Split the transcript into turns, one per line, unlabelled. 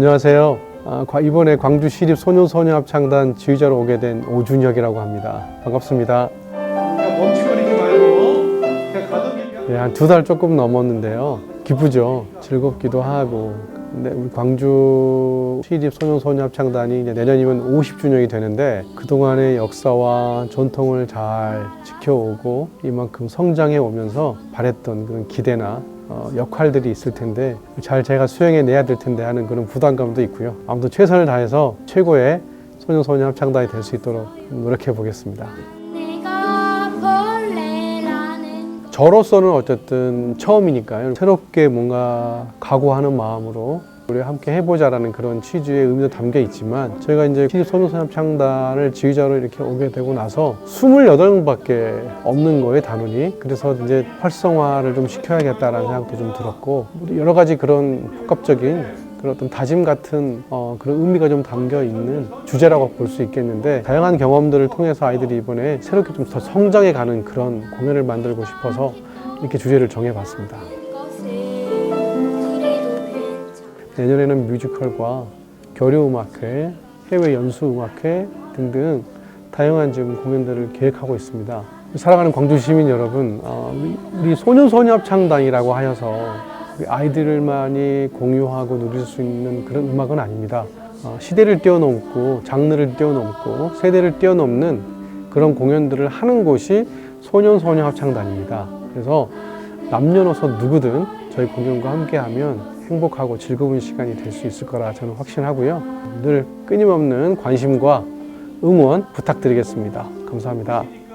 안녕하세요. 아, 과- 이번에 광주 시립 소년소녀합창단 지휘자로 오게 된 오준혁이라고 합니다. 반갑습니다. 멈칫거리지 말고 그냥 가득 한두 달 조금 넘었는데요. 기쁘죠. 즐겁기도 하고. 근데 우리 광주 시립 소년소녀합창단이 내년이면 50주년이 되는데 그동안의 역사와 전통을 잘 지켜오고 이만큼 성장해 오면서 바랬던 그런 기대나 어, 역할들이 있을 텐데 잘 제가 수행해 내야 될 텐데 하는 그런 부담감도 있고요. 아무튼 최선을 다해서 최고의 소년소녀 합창단이 될 수 있도록 노력해 보겠습니다. 저로서는 어쨌든 처음이니까요. 새롭게 뭔가 각오하는 마음으로 우리 함께 해보자라는 그런 취지의 의미도 담겨 있지만 저희가 이제 시립 소년소녀합창단을 지휘자로 이렇게 오게 되고 나서 28명밖에 없는 거예요 단원이 그래서 이제 활성화를 좀 시켜야겠다라는 생각도 좀 들었고 여러 가지 그런 복합적인 그런 어떤 다짐 같은 어, 그런 의미가 좀 담겨 있는 주제라고 볼 수 있겠는데 다양한 경험들을 통해서 아이들이 이번에 새롭게 좀 더 성장해 가는 그런 공연을 만들고 싶어서 이렇게 주제를 정해봤습니다. 내년에는 뮤지컬과 교류음악회, 해외 연수 음악회 등등 다양한 지금 공연들을 계획하고 있습니다. 사랑하는 광주 시민 여러분, 어, 우리- 우리 소년 소녀 합창단이라고 하여서 우리 아이들만이 공유하고 누릴 수 있는 그런 음악은 아닙니다. 어, 시대를 뛰어넘고 장르를 뛰어넘고 세대를 뛰어넘는 그런 공연들을 하는 곳이 소년 소녀 합창단입니다. 그래서 남녀노소 누구든 저희 공연과 함께하면 행복하고 즐거운 시간이 될 수 있을 거라 저는 확신하고요. 늘 끊임없는 관심과 응원 부탁드리겠습니다. 감사합니다.